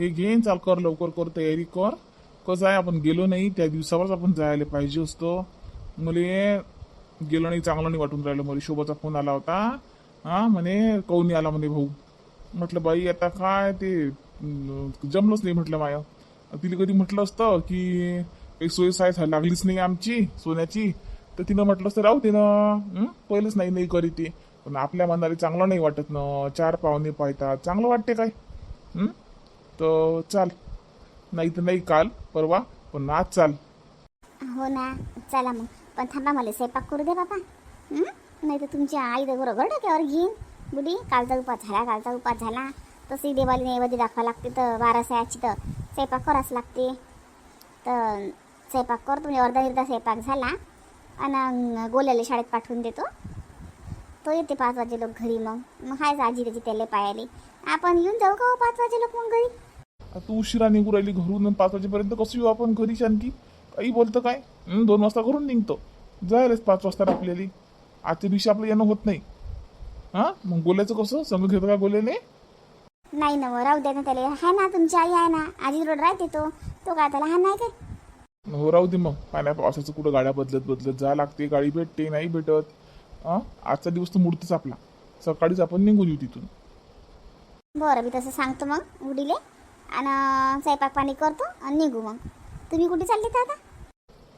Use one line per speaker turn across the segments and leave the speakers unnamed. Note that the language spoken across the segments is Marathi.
हे घेईन चाल कर लवकर कर तयारी कर. कसं आहे आपण गेलो नाही त्या दिवसावरच आपण जायला पाहिजे असतो. मला गेलो नाही चांगलं नाही वाटून राहिलं. मला शोभाचा फोन आला होता. हा म्हणे कौनी आला म्हणे भाऊ. म्हटलं बाई आता काय ते जमलंच नाही म्हटलं माया. तिला कधी म्हटलं असतं की एक सोय साय लागलीच नाही आमची सोन्याची. तर तिनं म्हटलं असतं राहू तिनं ना. पहिलंच नाही नाही करी ते. पण आपल्या मनाला चांगलं नाही वाटत ना. चार पाहुणे पाहतात. चांगलं वाटते काय? तर चाल. नाही तर नाही काल परवा पण आज चाल.
हो ना चला मग. पण थांबा मला स्वयंपाक करू दे बाबा. नाही तर तुमची आई तर बरोबर डोक्यावर घेईन. बुडी कालचा उपास झाला कालचा उपास झाला. तशी देवाली नैवेद्य दाखवा लागते तर बारा सयाची तर. स्वयंपाक करावंच लागते. तर स्वयंपाक कर तुम्ही अर्धा अर्धा स्वयंपाक झाला. आणि गोल्याला शाळेत पाठवून देतो. तो येते पाच वाजे लोक घरी मग. मग हायच आजी त्याची त्याला पायाले. आपण येऊन जाऊ का हो पाच वाजे लोक मग घरी?
तू उशिरा निघू राहिली घरून आणि पाच वाजेपर्यंत कसं येऊ आपण घरी शांती काही बोलतं काय? हं, दोन वाजता घरून निघतो. जायलाच पाच वाजता आपल्याला आजच्या दिवशी आपलं येणं होत नाही. हा? मग बोलायचं कसं? संग घेतो का बोलायला
नाही ना मग राहू द्या ना त्याला. आहे ना तुमची आई आहे ना. आजी रोड राहते तो. तो काय त्याला लहान नाही काय?
हो राहू दे मग. पाण्या पावसाचं कुठं गाड्या बदलत बदलत. जा लागते गाडी भेटते नाही भेटत. हा? आजचा दिवस तर मुडतच आपला. सकाळीच आपण निघून येऊ तिथून.
बरं मी तसं सांगतो मग. उडीले. आणि स्वयंपाक पाणी करतो आणि निघू मग. तुम्ही कुठे चालले आता?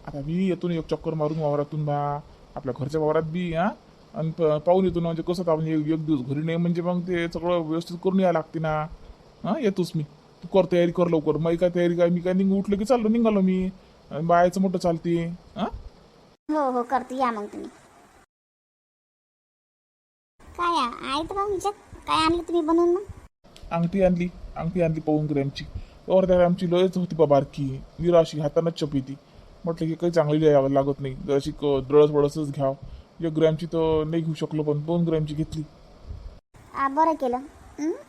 आता मी येतो ना एक चक्कर मारून वावरातून बा. आपल्या घरच्या वावरात बी हा? आणि प- पाहून येतो ना म्हणजे कसं आता आपण एक एक दिवस घरी नाही म्हणजे मग ते सगळं व्यवस्थित करून यायला लागते ना. हा येतोच मी. तू कर तयारी कर लवकर. मग काय तयारी काय मी काय निघून उठलं की चाललो निघालो मी. आणि बायाचं मोठं चालते. हा?
हो हो करतो. या मग तुम्ही. काय आ- आहे तर मग विचार. काय आणलं तुम्ही बनवून मग?
अंगठी आणली. अंगठी आणली पाहून ग्रॅमची और त्या ग्रॅमची लयच होती बा बारकी निराशी हातानंच चपीती म्हटलं की काही चांगली द्यावं लागत नाही. जराशी दळस बळसच घ्याव. एक ग्रॅमची तर नाही घेऊ शकलो पण दोन ग्रॅमची घेतली.
बरं केलं?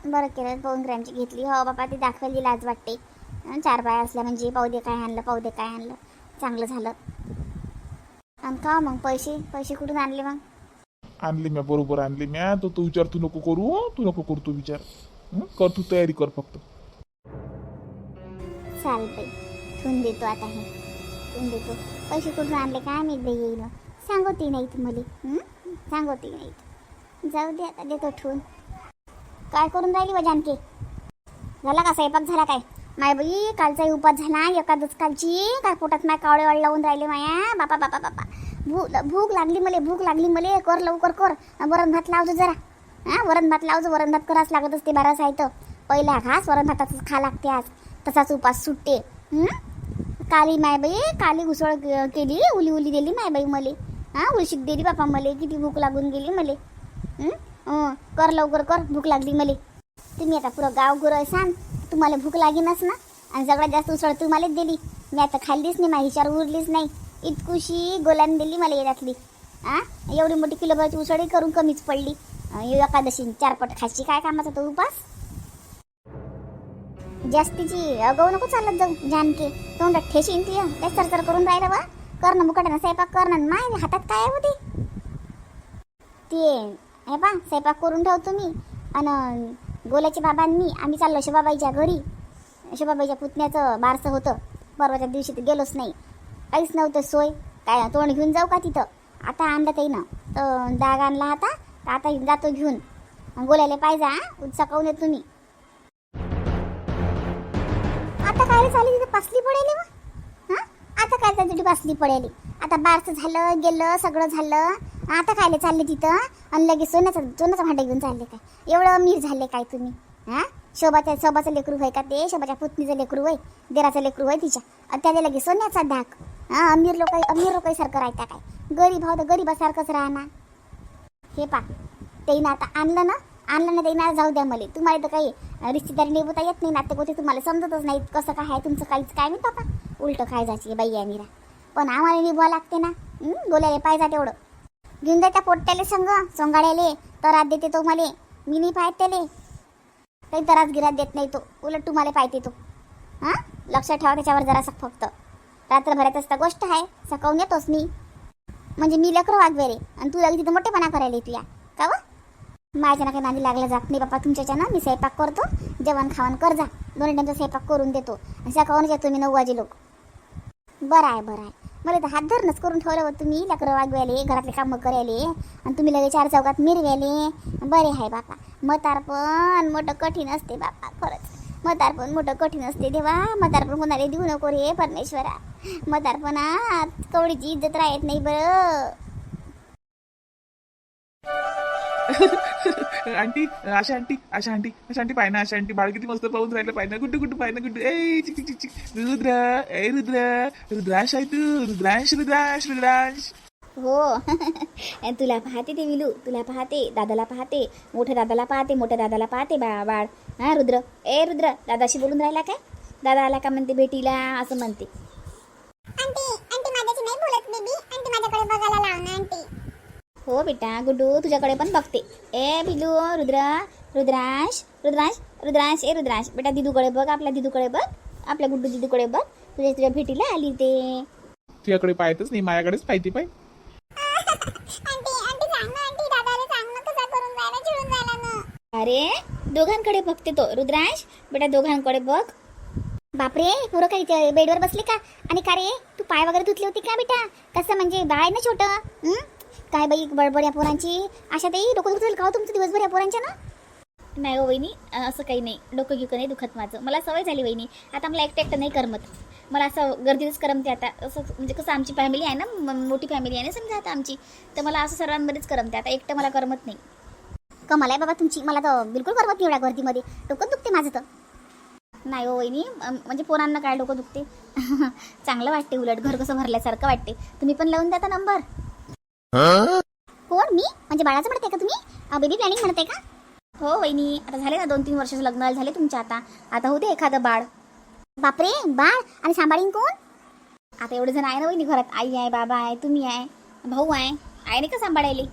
बरं केलं. दोन ग्रॅमची घेतली. हो बाबा ती दाखवायला लाज वाटते चार बाया असल्या म्हणजे पाहू दे काय आणलं पाहू दे काय आणलं. चांगलं झालं. आणि का मग? पैसे? पैसे कुठून आणले मग?
आणली म्या बरोबर आणली म्या. तो तू विचार तू नको करू? तू नको करू तू विचार. हं? कर तू तयारी कर फक्त
ठेवून देतो आता हे. ठेवून देतो. पैसे कुठून आणले काय मी बाई येईल सांगते नाहीत मला. हं? नाही जाऊ दे आता देतो ठेवून. काय करून राहिली व जानकी? झाला का स्वयंपाक? झाला काय? माय बाई कालचाही उपास झाला एकादच कालची. काय पोटात माय कावळे वाळ लावून राहिले माया? बापा बापा बापा. भूक भूक लागली मले भूक लागली मले. कर लवकर कर. अन् वरण भात लावतो जरा. हा वरण भात लावचं वरण भात करावंच लागत असते बारा साहित्य. पहिला घास वरण भाताच खा लागते आज. तसाच उपास सुटते काली माय बाई काली घुसळ केली उली उली दिली माय बाई मले. हां उलशीक दिली बापा मले किती भूक लागून गेली मले. कर लवकर कर भूक लागली मले. तुम्ही आता पुरं गाव गुरं सांग तुम्हाला भूक लागेनच ना. आणि सगळ्यात जास्त उसळ तुम्हालाच दिली. मी आता खाल्लीच नाही माझी हिच्यावर उरलीच नाही. इतकुशी गोलाने दिली मला याच्यातली. आ? एवढी मोठी किलोभराची उसळही करून कमीच पडली. अं, एकादशी चारपट खायची काय कामाचा तो उपास? जास्तीची अगव नको चालत जाऊ जानके. तोंडात ठेशीन ती ते सरसर करून राहिलं बा. मुकट ना स्वयंपाक कर माय हातात काय होते ते? हे पा स्वयंपाक करून ठेवतो मी आणि गोल्याचे बाबा मी आम्ही चाललो शोभाबाईच्या घरी. शोभाबाईच्या पुतण्याचं बारसं होतं. परवाच्या दिवशी तर गेलोच नाही. काहीच नव्हतं सोय. काय तोंड घेऊन जाऊ का तिथं? आता आणलं ते ना. तर दाग आणला होता तर आता जातो घेऊन. आणि गोल्याला पाहिजे हा? सकाळून येतो तुम्ही? आता काय चालली तिथे पासली पडेली हा? आता काय त्यासाठी पासली पडेली आता बारचं झालं गेलं सगळं झालं. आता कायले चालले तिथं? आणि लगेच सोन्याचं सोन्याचं भांडे घेऊन चालले काय? एवढं मीर झाले काय तुम्ही? हा? शोभाच्या शोभाचं लेकरू होय का ते? शोभाच्या पुतणीचं लेकरू होय? देराचं लेकरू होय तिच्या? आणि त्याला लगेच सोन्याचा धाक. हा? अमीर लोक अमीर लोकांसारखं राहता काय? गरीब भाव तर गरीबासारखंच राहणार. हे पा ना आता आणलं ना आणलं ना त्याईनं जाऊ द्या मला. तुम्हाला तर काही रिश्तेदारी निभवता येत नाही नाते कोते तुम्हाला समजतच नाही कसं काय आहे तुमचं काहीच काय नाही पापा उलटं काय जायची बाई आहे मीरा. पण आम्हाला निभवा लागते ना. बोलायला पाहिजे तेवढं. घेऊन जा त्या पोट्याले संग सोंगाड्याले. तरात देते तो मला. मी नाही पाहत त्याले. काही तरास गिरात देत नाही तो. उलट तुम्हाला पाहिजे तो. हां? लक्षात ठेवा त्याच्यावर जरासं फक्त. रात्रभरात असता गोष्ट आहे. सकवून येतोच मी. म्हणजे मी लेकरं वागवेरे आणि तू लागली तिथं मोठेपणा करायला तुया का व?
माझ्या काही नांदी लागल्या जात नाही बाप्पा तुमच्याच्यानं मी स्वयंपाक करतो. जेवण खावण कर जा. दोन्ही टाइमचा स्वयंपाक करून देतो. आणि सकाळूनच येतो मी नऊ वाजे लोक. बरं आहे बरं आहे. मला तर हात धरणंच करून ठेवलं होतं तुम्ही लेकरं वागवायले घरातले कामं करायले. आणि तुम्ही लगेच चार चौकात मिरवायले बरे आहे बापा. मतार पण मोठं कठीण असते बापा खरंच. म्हातारपण मोठं कठीण असते देवा. म्हातारपण कोणाला देऊ नको रे परमेश्वरा. म्हातारपणात कवडीची इज्जत राहत नाही बरं.
Aunty Asha aunty Asha aunty Asha aunty पाय ना आशा आंटी. बाळ किती मस्त पाहून राहिलं पाय ना. गुड्डू गुड्डू पाय ना गुड्डू. ए चिक चिक चिक चिक. रुद्र ए रुद्र. रुद्रांश आहे तू. रुद्रांश रुद्रांश रुद्रांश.
हो. तुला पाहते ते विलू तुला पाहते दादाला पाहते मोठ्या दादाला पाहते मोठ्या दादाला पाहते बा बाळ. हा रुद्र. ए रुद्र दादाशी बोलून राहिला काय? दादा आला का म्हणते भेटीला असं म्हणते.
आंटी आंटी माझ्याशी नाही बोलत बेबी. आंटी माझ्याकडे बघायला लाव ना आंटी.
हो बेटा गुड्डू तुझ्याकडे पण बघते. ए बिलू रुद्र रुद्रांश रुद्रांश रुद्रांश ए रुद्रांश. बेटा दिदूकडे बघ आपल्या दिदूकडे बघ. आपल्या गुड्डू दिदूकडे बघ. तुझ्या तुझ्या भेटीला आली ते.
तुझ्याकडे पाहतच नाही माझ्याकडेच पाहिजे पाय
अरे दोघांकडे बघते तो रुद्रांश. बेटा दोघांकडे बघ. बापरे पोरं काही बेडवर बसले का? आणि का रे तू पाय वगैरे धुतली होती का बेटा? कसं म्हणजे बाळ ना छोटं काय बाई बडबड या पोरांची? अशा ताई डोकं दुखत का हो तुमचं दिवसभर या पोरांच्या ना? नाही हो वहिनी असं काही नाही. डोकं गिकं नाही दुखत माझं. मला सवय झाली वहिनी. आता मला एकटं एकटं नाही करमत. मला असं गर्दीतच करमते आता. असं म्हणजे कसं आमची फॅमिली आहे ना मोठी फॅमिली आहे ना समजा आता आमची तर मला असं सर्वांमध्येच करमते. आता एकटं मला करमत नाही. कमाल आहे बाबा तुमची. मला तर बिलकुल करमत नाही एवढ्या गर्दीमध्ये. डोकं दुखते माझं तर. नाही हो वहिनी म्हणजे पोरांना काय डोकं दुखते? चांगलं वाटते उलट घर कसं भरल्यासारखं वाटते. तुम्ही पण लावून द्या नंबर कोण? मी? म्हणजे बाळाचं म्हणते का तुम्ही? बेबी प्लॅनिंग म्हणते का? हो वहिनी. आता झाले ना दोन तीन वर्षाचं लग्न झाले तुमच्या आता. आता होते एखादं बाळ. बापरे बाळ? आणि सांभाळीन कोण? आता एवढे जण आहे ना वहिनी घरात. आई आहे बाबा आहे तुम्ही आहे भाऊ आहे. आहे नाही का सांभाळायले?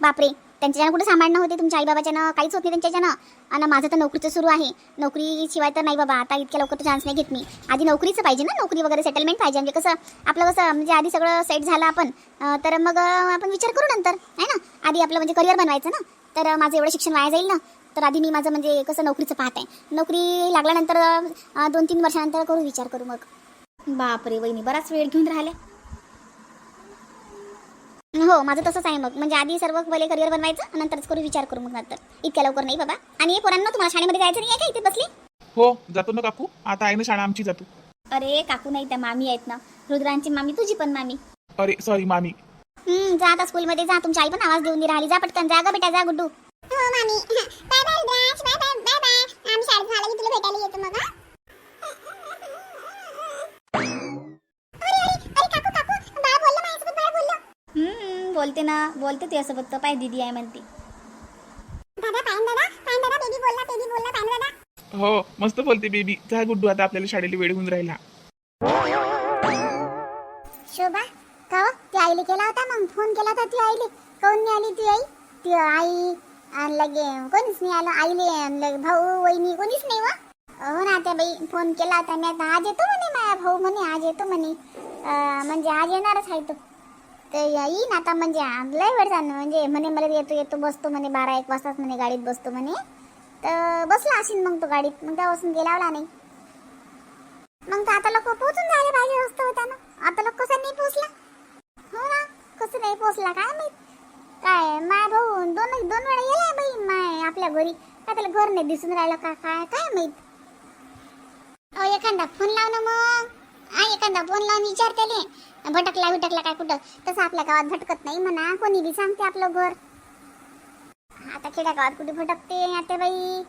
बापरे त्यांच्यानं कुठे सांभाळणं होते? तुमच्या आई बाबाच्यानं काहीच होत नाही त्यांच्याच्यानं आणि माझं तर नोकरीचं सुरू आहे. नोकरी शिवाय तर नाही बाबा. आता इतक्या लवकर तर चान्स नाही घेत मी. आधी नोकरीचं पाहिजे ना? नोकरी वगैरे सेटलमेंट पाहिजे. म्हणजे कसं आपलं कसं म्हणजे आधी सगळं सेट झालं आपण. तर मग आपण विचार करू नंतर. आहे ना? आधी आपलं म्हणजे करिअर बनवायचं ना? तर माझं एवढं शिक्षण वाया जाईल ना? तर आधी मी माझं म्हणजे कसं नोकरीचं पाहत आहे. नोकरी लागल्यानंतर दोन तीन वर्षानंतर करू विचार करू मग. बापरे वहिनी बराच वेळ घेऊन राहिले. हो माझं तसंच आहे मग. म्हणजे आधी सर्व पहिले करिअर बनवायचं नंतरच करू विचार करू मग नंतर. इतक्या लवकर नाही बाबा. आणि पोरांना तुम्हाला शाळेमध्ये जायचं नाही आहे का इथे बसली?
हो जातो ना काकू. आता आहे ना शाळा आमची जातो.
अरे काकू नाही त्या मामी आहेत ना. रुद्रांची मामी तुझी पण मामी.
अरे सॉरी मामी.
जा आता स्कूलमध्ये जा. तुमची आई पण आवाज देऊन दे राहिली. जा पटकन जा ग बेटा जा गुड्डू.
हो मामी. Bye bye Rudransh bye bye bye bye. आम्ही शाळेत झालं की तुला भेटायला येतो मग? अरे अरे अरे काकू काकू. बाळ बोललं माझ्यासोबत बाळ बोललं.
हम्म बोलते ना. बोलते ते असं फक्त पाय दिदी आहे म्हणते.
दादा पायन दादा पायन दादा बेबी बोलला बेबी बोलला पायन दादा.
हो मस्त बोलते बेबी जा गुड्डू आता आपल्याला शाळेला वेळ होऊन राहिला.
शोभा का हो? ती आईले केला होता मग फोन केला होता ती आईले. काऊन नाही आली ती आई? ती आई आणि लगे कोणीच नाही आलं. आईले आणि लगे भाऊ वहिनी कोणीच नाही वा. हो ना त्या बाई फोन केला होता. मी आता आज येतो म्हणे माया भाऊ म्हणे आज येतो म्हणे. अं, म्हणजे आज येणारच आहे तो. तर येईन आता म्हणजे लय वेळ जाणं म्हणजे म्हणे मला येतो येतो बसतो म्हणे बारा एक वाजताच म्हणे गाडीत बसतो म्हणे. तर बसला असेल मग तो गाडीत. मग तेव्हापासून गेलावला नाही. मग तर आता लोक पोहोचून जायला पाहिजे असतं होता ना. आता लोक कसा नाही पोहोचला. हो ना? कसं नाही पोचला काय माहीत? काय माय भाऊ दोन दोन वेळा गेलाय बाई माय आपल्या घरी. काय त्याला घर नाही दिसून राहिलं का? काय काय माहीत? अहो एखादा फोन लाव ना मग. हा एखादा फोन लावून विचार त्याले. भटकला भटकला काय कुठं? तसं आपल्या गावात भटकत नाही म्हणा. कोणी बी सांगते आपलं घर. आता खेड्या गावात कुठे भटकते आता बाई?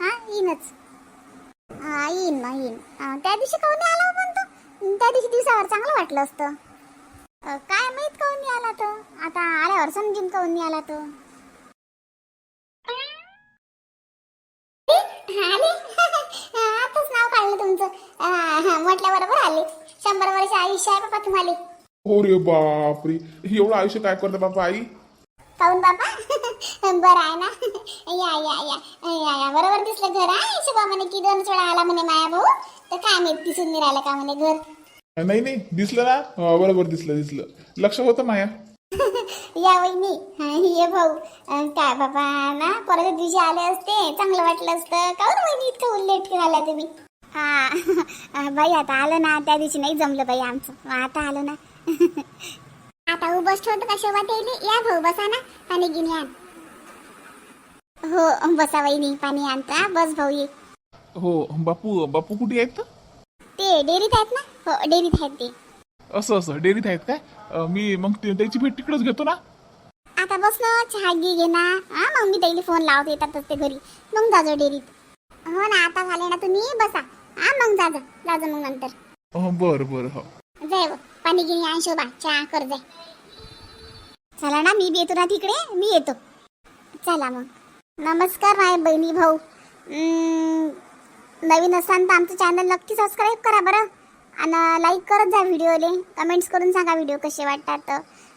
हा येईनच. हा येईन ना येईन. त्या दिवशी काऊन आला हो पण तो? त्या दिवशी दिवसावर चांगलं वाटलं असतं. काय माहीत काऊन नाही आला तो? आता आल्यावर समजून काऊन नाही आला? तो आताच नाव काढलं तुमचं. म्हटल्या बरोबर आले. शंभर वर्ष आयुष्य आहे बाबा तुम्हाला.
अरे बापरे. एवढं आयुष्य काय करतं बापा आई?
काऊन बाबा. बरं आहे ना. या या या. या या बरोबर दिसलं घर आहे. शुभा म्हणे की दोन वेळा आला म्हणे माया भाऊ. तर काय माहीत दिसून नाही राहिलं का म्हणे घर?
नाही नाही दिसलं ना? बरोबर दिसलं दिसलं. लक्ष होतं माया.
या वहिनी हा, ये भाऊ. अं, काय बाबा ना परत दिवशी आले असते चांगलं वाटलं असतं. का वहिनी इतकं लेट झाला तुम्ही?
हा अं, बाई आता आलं ना त्या दिवशी नाही जमलं बाई आमचं. आता आलो ना.
आता उभंच ठेवतो का शोभा ताईले? या भाऊ बसा ना पाणी गिनी आण
हो बसा वहिनी पाणी आणता. बस भाऊ ये
हो बापू बापू कुठे आहेत?
ते डेअरीत आहेत ना? हो डेअरीत आहेत ते.
असं असं. डेअरीत आहेत काय? अं, मी मग ते- त्याची भेट तिकडेच घेतो ना?
आता बस ना चहा घे घे ना. हा मग मी त्याला फोन लावते येतातच ते घरी. मग जाजो डेअरीत
हो ना आता झाले ना तुम्ही बसा. हा मग जा जा. जा जा मग नंतर.
अं, बरं बरं हो.
जाय व, पाणी गिनी आण शोभा. चहा कर जाय.
चला ना मी बी येतो ना तिकडे मी येतो. चला मग. नमस्कार माय बहिणी भाऊ. अं, नवीन असाल तर आमचं चॅनल नक्की सबस्क्राईब करा बरं. आणि लाईक करत जा व्हिडिओले कमेंट्स करून सांगा व्हिडिओ कसे वाटतात.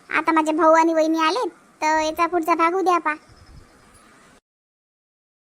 आता माझे भाऊ आणि वहिनी आले तर याचा पुढचा भाग उद्या पा